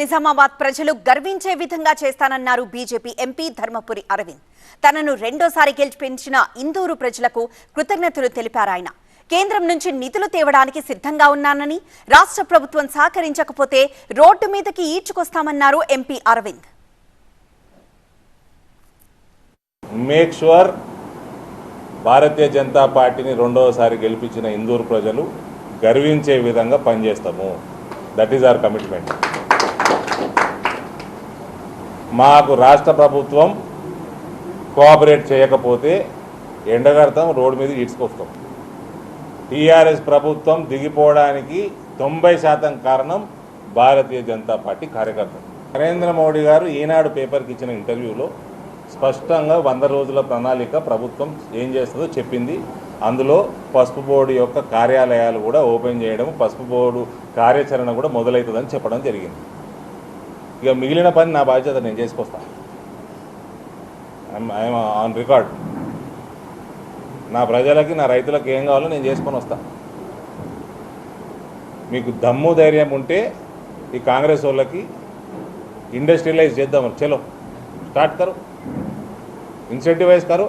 నిజామాబాద్ ప్రజలు గర్వించే విధంగా చేస్తానన్నారు బీజేపీ ఎంపీ ధర్మపురి అరవింద్. తనను రెండోసారి గెలిపించిన ఇందూరు ప్రజలకు కృతజ్ఞతలు తెలిపారు ఆయన. కేంద్రం నుంచి నిధులు తేవడానికి సిద్ధంగా ఉన్నానని రాష్ట్ర ప్రభుత్వం సహకరించకపోతే రోడ్డు మీదకి ఈడ్చుకొస్తామన్నారు MP Arvind. Make sure Bharatiya Janata పార్టీని రెండవసారి గెలిపించిన ఇందూరు ప్రజలు గర్వించే విధంగా పనిచేస్తాము. దట్ ఈజ్ అవర్ కమిట్మెంట్ మాకు రాష్ట్ర ప్రభుత్వం కోఆపరేట్ చేయకపోతే ఎండగడతాం రోడ్డు మీద ఈడ్చుకొస్తాం. టీఆర్ఎస్ ప్రభుత్వం దిగిపోవడానికి తొంభై శాతం కారణం భారతీయ జనతా పార్టీ కార్యకర్తలు. నరేంద్ర మోడీ గారు ఈనాడు పేపర్కి ఇచ్చిన ఇంటర్వ్యూలో స్పష్టంగా వంద రోజుల ప్రణాళిక ప్రభుత్వం ఏం చేస్తుందో చెప్పింది. అందులో పసుపు బోర్డు యొక్క కార్యాలయాలు కూడా ఓపెన్ చేయడం పసుపు బోర్డు కార్యాచరణ కూడా మొదలవుతుందని చెప్పడం జరిగింది. ఇక మిగిలిన పని నా బాధ్యత నేను చేసుకొస్తా. ఐఎమ్ ఆన్ రికార్డ్ నా ప్రజలకి నా రైతులకు ఏం కావాలో నేను చేసుకొని వస్తాను మీకు దమ్ము ధైర్యం ఉంటే ఈ కాంగ్రెస్ వాళ్ళకి ఇండస్ట్రియలైజ్ చేద్దాం. చలో స్టార్ట్ కరు. ఇన్సెంటివైజ్ కరు.